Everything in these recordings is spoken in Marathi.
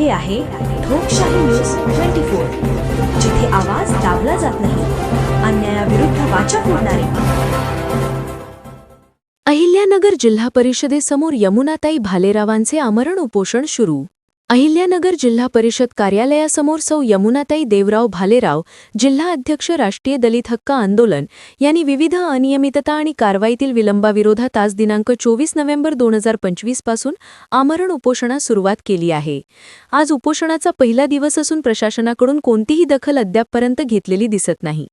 हे आहे लोकशाही न्यूज ट्वेंटी फोर जिथे आवाज दाबला जात नाही अन्यायाविरुद्ध वाचा फोडणारे. अहिल्यानगर जिल्हा परिषदेसमोर यमुनाताई भालेरावांचे आमरण उपोषण सुरू. अहिल्यानगर जिल्हा परिषद कार्यालयासमोर सौ यमुनाताई देवराव भालेराव जिल्हा अध्यक्ष राष्ट्रीय दलित हक्क आंदोलन यांनी विविध अनियमितता आणि कारवाईतील विलंबाविरोधात आज दिनांक चोवीस नोव्हेंबर दोन हजार पंचवीसपासून आमरण उपोषणास सुरुवात केली आहे. आज उपोषणाचा पहिला दिवस असून प्रशासनाकडून कोणतीही दखल अद्यापपर्यंत घेतलेली दिसत नाही.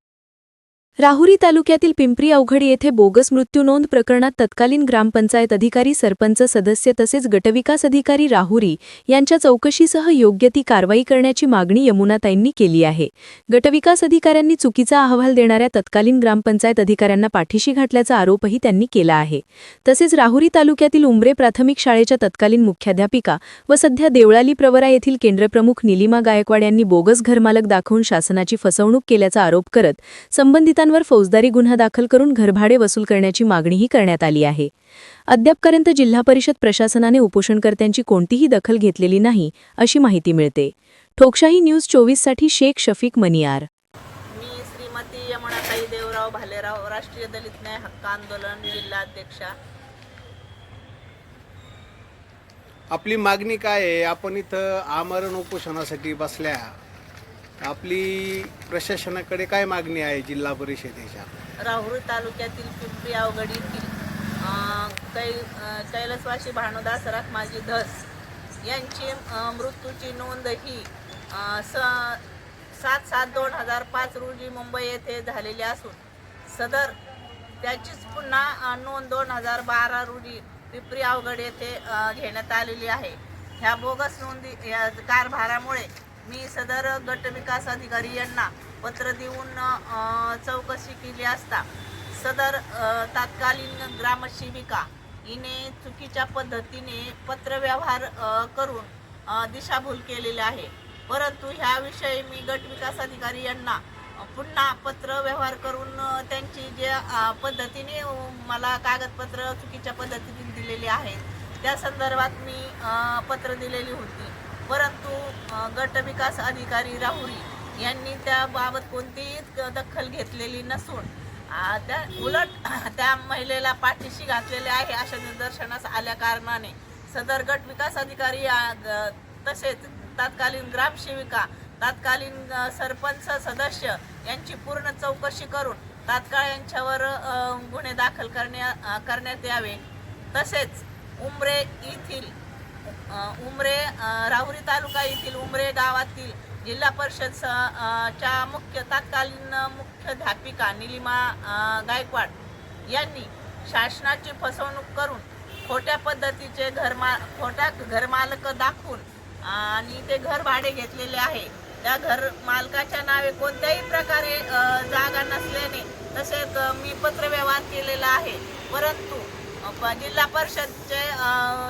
राहुरी तालुक्यातील पिंपरी अवघड येथे बोगस मृत्यू नोंद प्रकरणात तत्कालीन ग्रामपंचायत अधिकारी सरपंच सदस्य तसेच गटविकास अधिकारी राहुरी यांच्या चौकशीसह योग्य ती कारवाई करण्याची मागणी यमुनाताईंनी केली आहे. गटविकास अधिकाऱ्यांनी चुकीचा अहवाल देणाऱ्या तत्कालीन ग्रामपंचायत अधिकाऱ्यांना पाठीशी घातल्याचा आरोपही त्यांनी केला आहे. तसेच राहुरी तालुक्यातील उंबरे प्राथमिक शाळेच्या तत्कालीन मुख्याध्यापिका व सध्या देवळाली प्रवरा येथील केंद्रप्रमुख निलिमा गायकवाड यांनी बोगस घरमालक दाखवून शासनाची फसवणूक केल्याचा आरोप करत संबंधितांवर फौजदारी गुन्हा दाखल करून घरभाडे वसूल करण्याची मागणीही करण्यात आली आहे. अद्यापपर्यंत जिल्हा परिषद प्रशासनाने उपोषणकर्त्यांची कोणतीही दखल घेतलेली नाही अशी माहिती मिळते. ठोकशाही न्यूज चोवीससाठी शेख शफीक मनियार. मी श्रीमती यमुनाताई देवराव भालेराव राष्ट्रीय दलित न्याय हक्क आंदोलन जिल्हा अध्यक्षा आपली मागणी काय आहे? आपण इथं आमरण उपोषणासाठी बसल्या. आपली प्रशासनाकडे काय मागणी आहे जिल्हा परिषदेच्या? राहुरी तालुक्यातील पिंपरी अवघड येथील अं, कै कैलासवासी भानुदास रखमाजी धस यांची मृत्यूची नोंद ही स सात सात दोन हजार पाच रोजी मुंबई येथे झालेली असून सदर त्याचीच पुन्हा नोंद दोन हजार बारा रोजी पिंपरी अवघड येथे घेण्यात आलेली आहे. ह्या बोगस नोंदी या कारभारामुळे मी सदर गट विकास अधिकारी यांना पत्र देऊन चौकशी केली असता सदर तात्कालीन ग्रामसेविका हिने चुकीच्या पद्धतीने पत्रव्यवहार करून दिशाभूल केलेली आहे. परंतु ह्याविषयी मी गट विकास अधिकारी यांना पुन्हा पत्र व्यवहार करून त्यांची जे पद्धतीने मला कागदपत्र चुकीच्या पद्धतीने दिलेली आहेत त्या संदर्भात मी पत्र दिलेली होती. परंतु गट विकास अधिकारी राहुरी यांनी त्याबाबत कोणतीही दखल घेतलेली नसून त्या उलट त्या महिलेला पाठीशी घातलेले आहे अशा निदर्शनास आल्या कारणाने. सदर गट विकास अधिकारी तसेच तत्कालीन ग्रामसेविका तात्कालीन सरपंच सदस्य यांची पूर्ण चौकशी करून तात्काळ यांच्यावर गुन्हे दाखल करण्या करण्यात यावे. तसेच उमरे येथील उमरे राहुरी तालुका येथील उमरे गावातील जिल्हा परिषद स- च्या मुख्य तत्कालीन मुख्याध्यापिका निलिमा गायकवाड यांनी शासनाची फसवणूक करून खोट्या पद्धतीचे घरमा खोट्या घरमालक दाखवून आणि ते घर भाडे घेतलेले आहे. त्या घर मालकाच्या नावे कोणत्याही प्रकारे जागा नसल्याने तसेच मी पत्रव्यवहार केलेला आहे. परंतु जिल्हा परिषदचे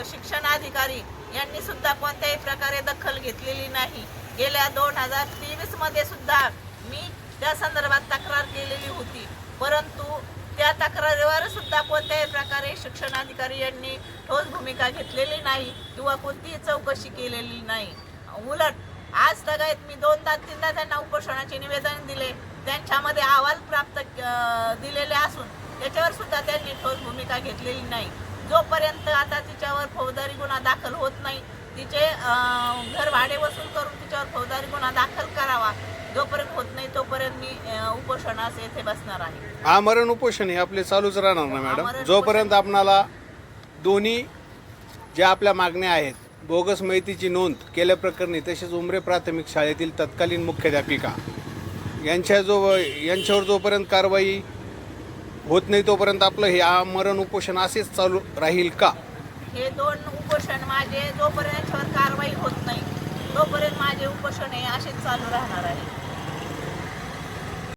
शिक्षणाधिकारी यांनी सुद्धा कोणत्याही प्रकारे दखल घेतलेली नाही. गेल्या दोन हजार तेवीसमध्ये सुद्धा मी त्या संदर्भात तक्रार केलेली होती. परंतु त्या तक्रारीवर सुद्धा कोणत्याही प्रकारे शिक्षणाधिकारी यांनी ठोस भूमिका घेतलेली नाही किंवा कोणतीही चौकशी केलेली नाही. उलट आज तगायत मी दोनदा तीनदा त्यांना उपोषणाचे निवेदन दिले. त्यांच्यामध्ये अहवाल प्राप्त दिलेले असून त्याच्यावर सुद्धा त्यांनी ठोस भूमिका घेतलेली नाही. जोपर्यंत आता तिच्यावर फौजदारी गुन्हा दाखल होत नाही तिचे घर भाडे वसूल करून तिच्यावर फौजदारी गुन्हा दाखल करावा जोपर्यंत होत नाही तोपर्यंत मी उपोषणास येथे बसणार आहे. आमरण उपोषण हे आपले चालूच राहणार ना मॅडम? जोपर्यंत आपणाला दोन्ही ज्या आपल्या मागण्या आहेत बोगस माहितीची नोंद केल्याप्रकरणी तसेच उमरे प्राथमिक शाळेतील तत्कालीन मुख्याध्यापिका यांच्या जो यांच्यावर जोपर्यंत कारवाई होत नाही तोपर्यंत आपलं हे आमरण उपोषण असेच चालू राहील का? हे दोन उपोषण माझे जोपर्यंत कारवाई होत नाही तोपर्यंत माझे उपोषण हे असेच चालू राहणार आहे.